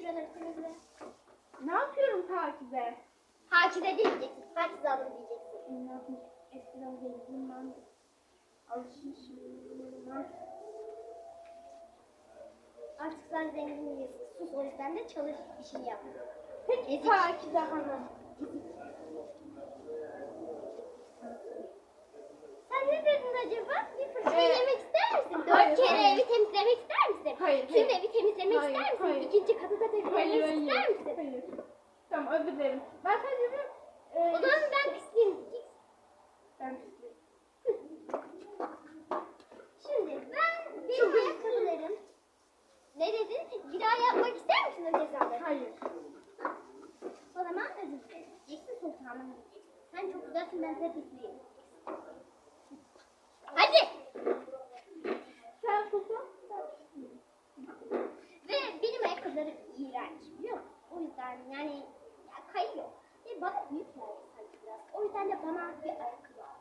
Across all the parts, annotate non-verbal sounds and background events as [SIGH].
şuraları temizle. Ne yapıyorum takibe? Hakize diyeceksin. Hakize hanım diyeceksin. Ne yapayım? Eskiden zenginim ben. Alışmışım. Artık sen zengin değilsin. Sus o yüzden de çalış şey yap. Peki Ezik. takibe hanım. Sen ne dedin acaba? Bir fırça yemek ister misin? [LAUGHS] Dört kere evi temizlemek ister? Hayır, Tüm hayır. evi temizlemek Hayır, ister misin? hayır. İkinci katı da temizlemek Hayır, ister hayır. misin? Hayır. Tamam özür dilerim. Ben sadece bir... E, O zaman ben pisliyim. Ben pisliğim. Şimdi ben benim ayakkabılarım. Ne dedin? Bir daha yapmak ister misin o cezaları? Hayır. O zaman özür dilerim. Diyeceksin sultanım. Sen çok güzelsin ben size pisliyim. Hadi. Sen sultan, ben pisliğim. Ve benim ayakkabılarım iğrenç biliyor musun? O yüzden yani ya kayıyor. Ve bana büyük geldi sanki biraz. O yüzden de bana bir ayakkabı al.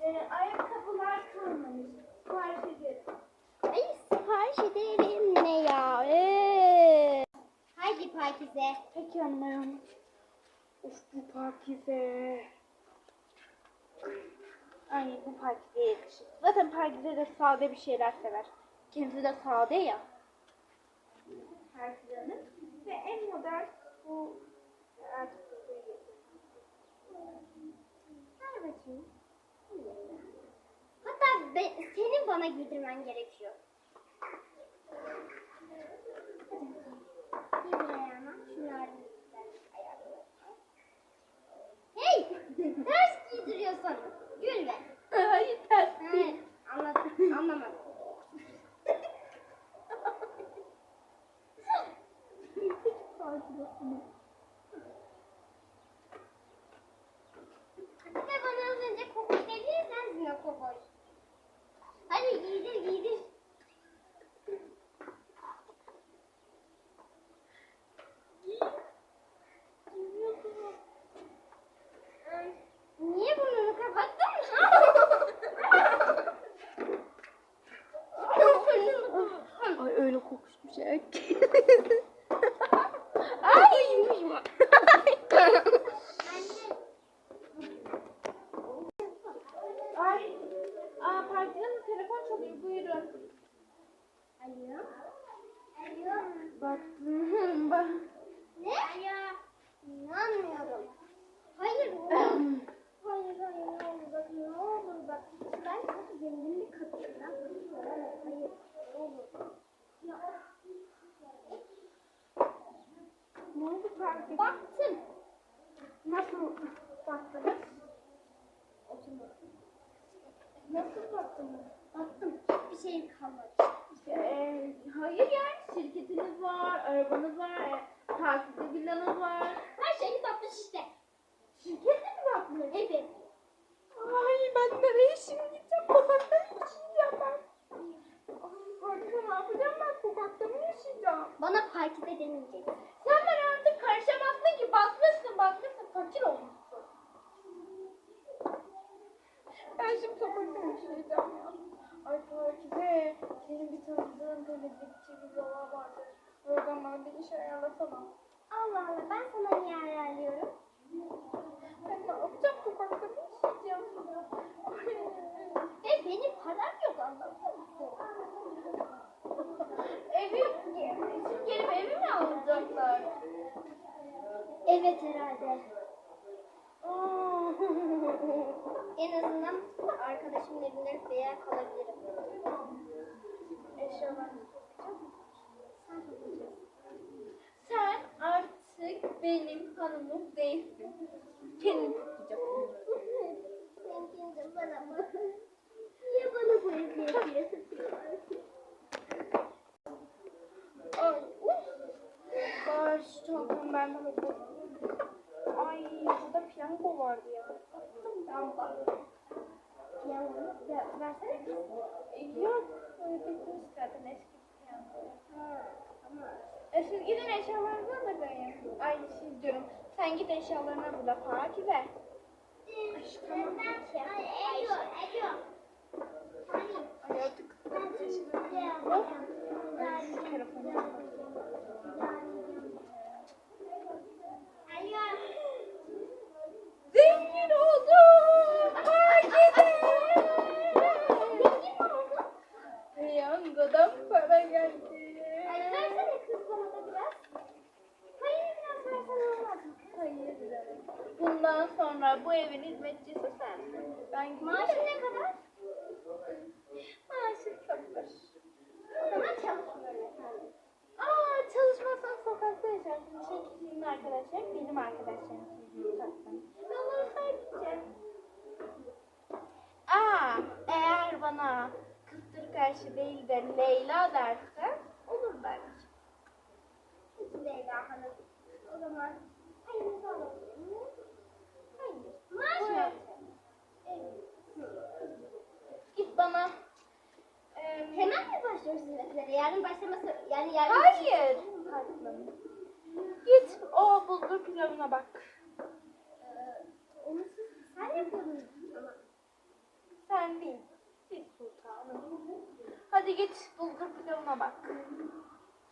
E, ayakkabılar kalmamış. Sipariş ederim. Ay sipariş ederim ne ya? Ee. Haydi Pakize. Peki hanım ayağım. Of bu Pakize. Ay bu Pakize'ye yakışır. Zaten Pakize de sade bir şeyler sever. Kendisi de sade ya. Pakize'nin. Ve en modern bu artık bakayım. Hatta be, senin bana giydirmen gerekiyor. Hadi. Giydir ayağına. Şunları ayarlayalım. Hey! Ters giydiriyorsun. Gülme. Hayır ters He, anladım. Anlamadım. Bir de bana az önce kokoş dedin sensin o kokoş. Hadi giydir giydir. Ay, Niye burnunu kapattın? Ay öyle kokmuş bir şey. Ay yumuş Ay. Aa Pakize'nin telefon çalıyor buyurun. Alo. Alo. [LAUGHS] Bak. Ne? Alo. İnanmıyorum. Hayır oğlum. Hayır hayır ne olur bak ne olur bak. Ben çok zengin bir kadınım. Hayır hayır ne olur. Ya. Ne oldu Pakize? Baktım. Nasıl baktınız? Oturma. Nasıl baktınız? Baktım hiçbir şey kalmadı. Ee, hayır yani şirketiniz var, arabanız var, e, taksitli villanız var. Her şeyi batmış işte. Şirkete mi bakmış? Evet. Ay ben nereye şimdi gideceğim? Sokakta mı yaşayacağım ben? Ay Pakize ne yapacağım ben? Sokakta mı yaşayacağım? Bana parkide demeyecek. Sen bana artık karışamazsın ki. Batmışsın, batmışsın. Fakir olmuşsun. Ben şimdi sokakta mı yaşayacağım ya? Ay Pakize, senin bir tanıdığın temizlikçi bir baba vardır. Oradan bana bir iş ayarlasana. Allah Allah ben sana niye ayarlıyorum? Ben ne yapacağım? Sokakta mı yaşayacağım? Ay. Ve benim param yok anlamıyor musun? Evi, şimdi gelip evi mi alacaklar? Evet herhalde. [LAUGHS] En azından arkadaşımın evinde veya kalabilirim. Eşyalar. Sen. Sen artık benim hanımım değilsin. Kendin tutacaksın. Sen bana bak. Niye bana bu eziyeti yapıyorsun? Ay, uf. Şu çantamı ben de. Ay, burada piyango vardı ya. Ben bak. Piyango. Ya, versene. Yok, öyle zaten eski piyango. Ha, tamam. E siz gidin eşyalarınızı alın ya. Ay siz diyorum. Sen git eşyalarını burada Fatih ver. Ben, ben, ay, Alo, alo. Hani, Ay artık. ben telefonu. Yani sonra bu evin hizmetçisi sensin. Ben gideyim. Maaşın ne kadar? Maaşın sıfır. O zaman çalışmıyorum efendim. Aa çalışmasan sokakta yaşarsın. Arkadaşlarım. Sizin tatlım. Ne olursa gideceğim. Aa eğer bana kıstır karşı değil de Leyla derse olur bence. Peki Leyla Hanım. O zaman payınızı alabilir miyim? Hayır. Maaş yok. Evet. Git bana. Ee, Hemen mi başlıyoruz hizmetlere? Yarın başlaması, yani yarın... Hayır. Bulgur pilavına bak. Ee, onu siz, sen yapıyordunuz ama. Sen değil. Siz sultanım. Hadi git bulgur pilavına bak.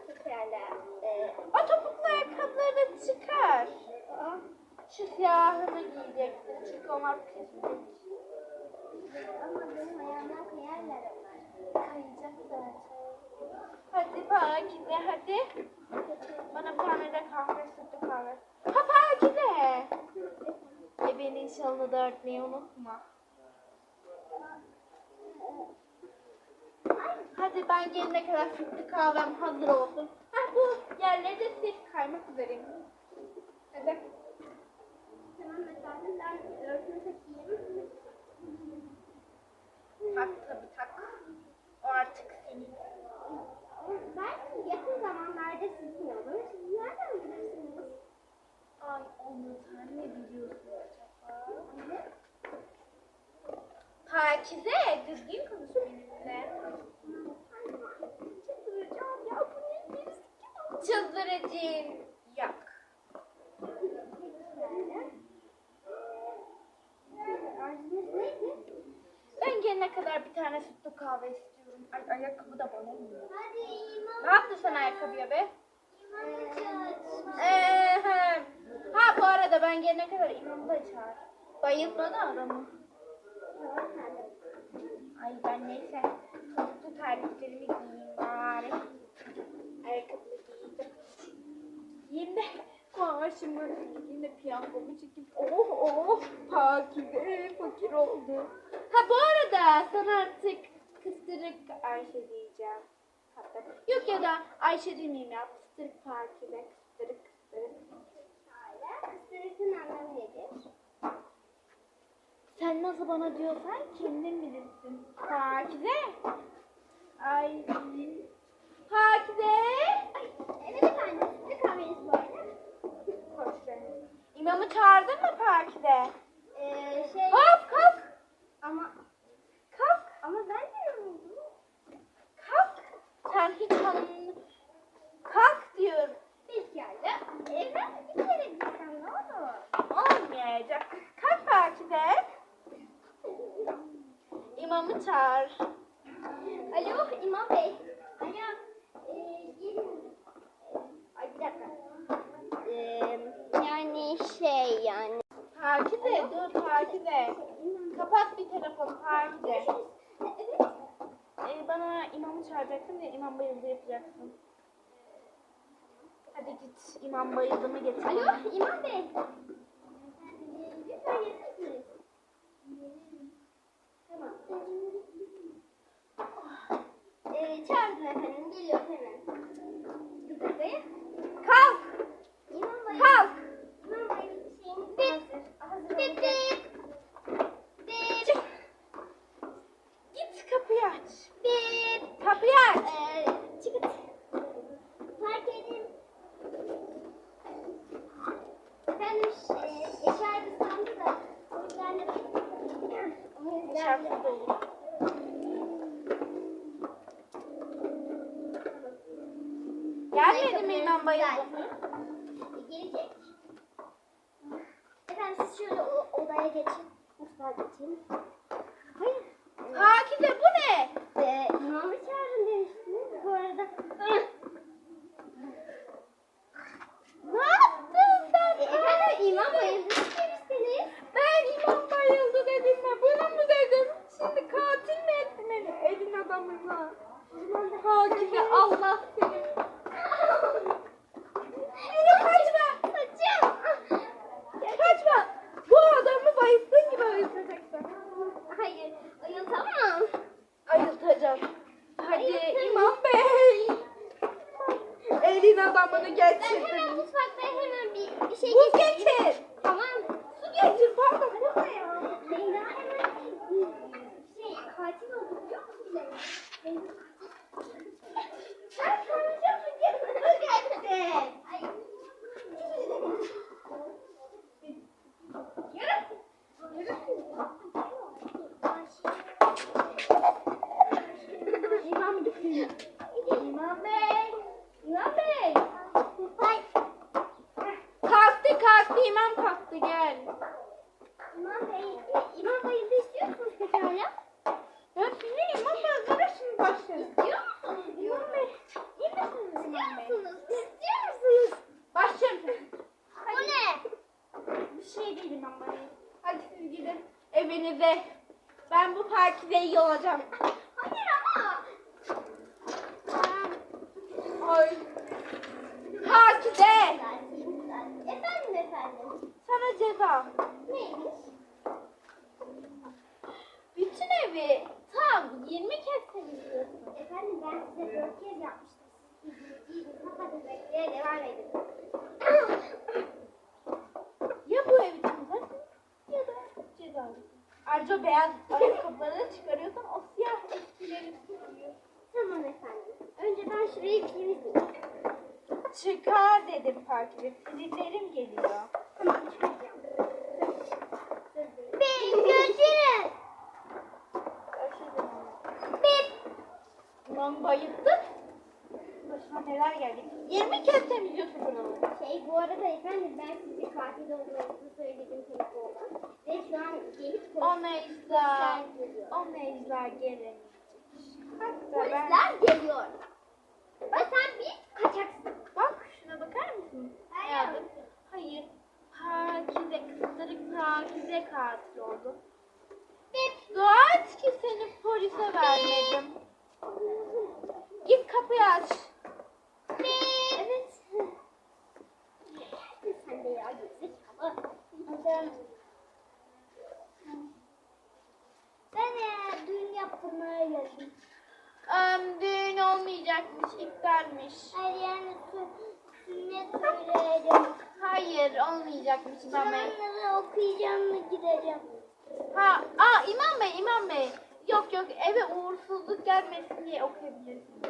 Pekala. Ee, O topuklu ayakkabıları çıkar. Şu siyahını giyeceksin çünkü onlar pislik. ama benim ayağımdan kayarlar onlar. Kayacak zaten. Hadi. Bana bir tane de kahve sütlü kahve. Ha Pakize. E beni inşallah da örtmeyi unutma. Hadi ben gelene kadar sütlü kahvem hazır olsun. Ha bu yerleri de sil kaymak üzereyim. Hadi. Tamam efendim ben örtümü takayım. Tak tabii tak. O artık senin. Ben yakın zamanlarda sizin olur. Siz nereden bilirsiniz? Ay onu sen ne biliyorsun acaba? Pakize düzgün konuş benimle. Çıldıracağım ya bu ne. Arzunuz neydi? Ben gelene kadar bir tane sütlü kahve istiyorum. Ay ayakkabı da bana mı? Ne yaptın sen ayakkabıya be? Ee, he. ha bu arada ben gelene kadar imamı da çağır. Bayılma da adamı. Ay ben neyse topuklu terliklerimi giyeyim bari. Ayakkabımı giydim. Giyeyim de maaşımı gideyim de piyangomu çekeyim. Oh oh Pakize fakir oldu. Ha bu arada sana artık kıstırık Ayşe diyeceğim. Hatta yok ya da Ayşe demeyeyim ya kıstırık Pakize kıstırık kıstırık. Şöyle. Kıstırıkın anlamı nedir? Sen nasıl bana diyorsan kendin bilirsin. Pakize. Ay. Pakize. Evet efendim. Ne kahveniz bu arada? Hoş geldin. İmamı çağırdın mı Pakize? Ee, şey Kalk kalk. ama Kalk. ama ben de yoruldum. Kalk. Sen hiç hanım... Kalk diyorum. Pekala. Ee, ben bir kere gitsem ne olur? Olmayacak. Kalk Pakize. Çağır. Alo İmam Bey. Alo. Ee, gelin. Ay bir dakika. Ee, yani şey yani. Pakize dur Pakize. Kapat bir telefonu Pakize. Evet. Ee, bana imamı çağıracaksın ve imam bayıldı yapacaksın. Hadi git imam bayıldı mı getir. Alo. İmam Bey. Ee, Lütfen gelir misiniz? Tamam. Ee, çağırın efendim. Geliyor hemen. Bir dakika. Kalk! İmam Bey. Kalk! İmam Bey şeyiniz hazır. Hazır Dip olacak. dip! Çık! Git kapıyı aç. Bip. Kapıyı aç. Ee, çıkıt. Fark edin. Efendim e, eşarpı sandı da o yüzden de o yüzden Şarkı de dolu. Gelmedi mi imam bayıldı? Gelecek. Efendim siz şöyle odaya geçin. Mutfağa geçin. Hayır. Pakize bu ne? Ee, imamı çağırın demiştiniz. Bu arada Ne yaptın sen? e, efendim imam bayıldı demiştiniz. Ben imam bayıldı dedim mi? Bunu mu dedim? Şimdi katil mi ettin beni elin adamına? Pakize Allah seni. Yine kaçma. Saçım. Kaçma. Bu adamı adamını Ben getirdim. hemen mutfakta hemen bir, bir şey Buz getireyim. getir. Tamam. Su getir pardon bu ne ya? Leyla hemen şey katil oldu biliyor musun Leyla? Leyla katil. Sen konuşuyorsun ki su getir. Ay. Yürü. Yürü. İmam gitti. İmam Bey. İmam Bey. Ay. Kalktı kalktı kalktı gel. İmam Bey, İmam Bey'i de istiyorsunuz peki hala? Ya şimdi imam Bey hazırlasın başlayalım. İstiyor musunuz? İmam Bey. İyi misiniz İstiyor İmam Bey? musunuz? İstiyor musunuz? Başlayalım. Bu ne? Bir şey değil İmam Bey. Hadi siz gidin evinize. Ben bu partide iyi olacağım. Hayır ama. Ay. Partide. Efendim efendim. Ceza. Neymiş? Bütün evi tam 20 kez temizliyorsun. Efendim ben size dört kez yapmıştım. İyi, kapatın beklemeye devam edin. Ya bu evi temizlersin ya da ceza alırsın. Ayrıca beyaz ayakkabıları çıkarıyorsan o siyah eskileri tutuyor. Tamam efendim. Önce ben şurayı temizleyeyim. Çıkar dedim partide. Sinirlerim geliyor. Tamam çıkaracağım. İmam bayıldı. Başıma neler geldi. 20 kez temizliyorsun bunu. Şey bu arada efendim ben size katil olduğunuzu söyledim telefonda. Ve şu an gelip O Necla. polisler geliyor. O. Hatta ben... Polisler geliyor. Ve sen bir kaçaksın. Bak şuna bakar mısın? Hayatım. Hayır. Pakize kızdırık Pakize katil oldu. Bip. Dua et ki seni polise vermedim. Git kapıyı aç. Bip. Evet. Sen de ya gerizekalı. Ben eğer düğün Am, düğün olmayacakmış, iptalmiş. Hayır yani sü- sünnet söyleyeceğim. Hayır, olmayacakmış İmam Bey. Zamanları okuyacağım ve gideceğim. Ha, aa İmam Bey, İmam Bey. Yok yok, eve uğursuzluk gelmesin diye okuyabilirsiniz.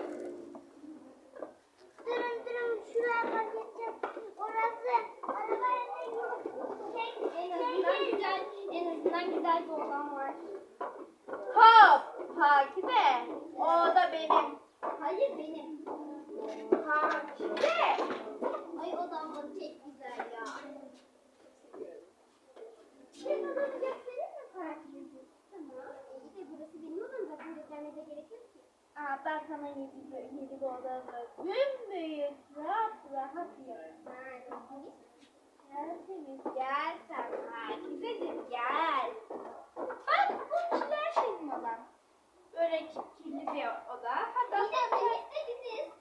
Durun durun şuraya edeceğim. Orası arabaya ne yok. Şey, en azından güzel, en azından güzel bir olan var. Göstermede gerek yok ki. Aa, ben sana yedi, yedi oda Büyük, rahat rahat yap. Ha, iyi. Tertemiz gel sen gel. Bak bu her şeyin odan. Böyle kirli bir oda. Hatta Bir de sen birlikte gideriz.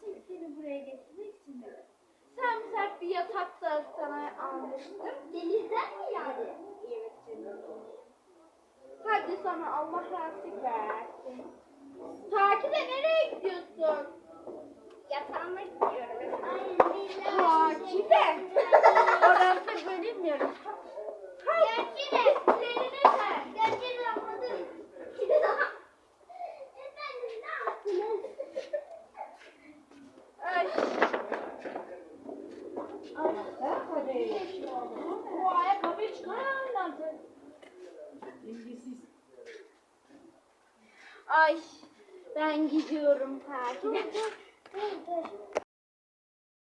Sırf seni buraya getirmek için de. Sen sert bir yatak da sana almıştım. Denizden mi yani? Evet canım. Hadi sana Allah rahatlık versin. Takibe nereye gidiyorsun? Yatağıma gidiyorum. Ay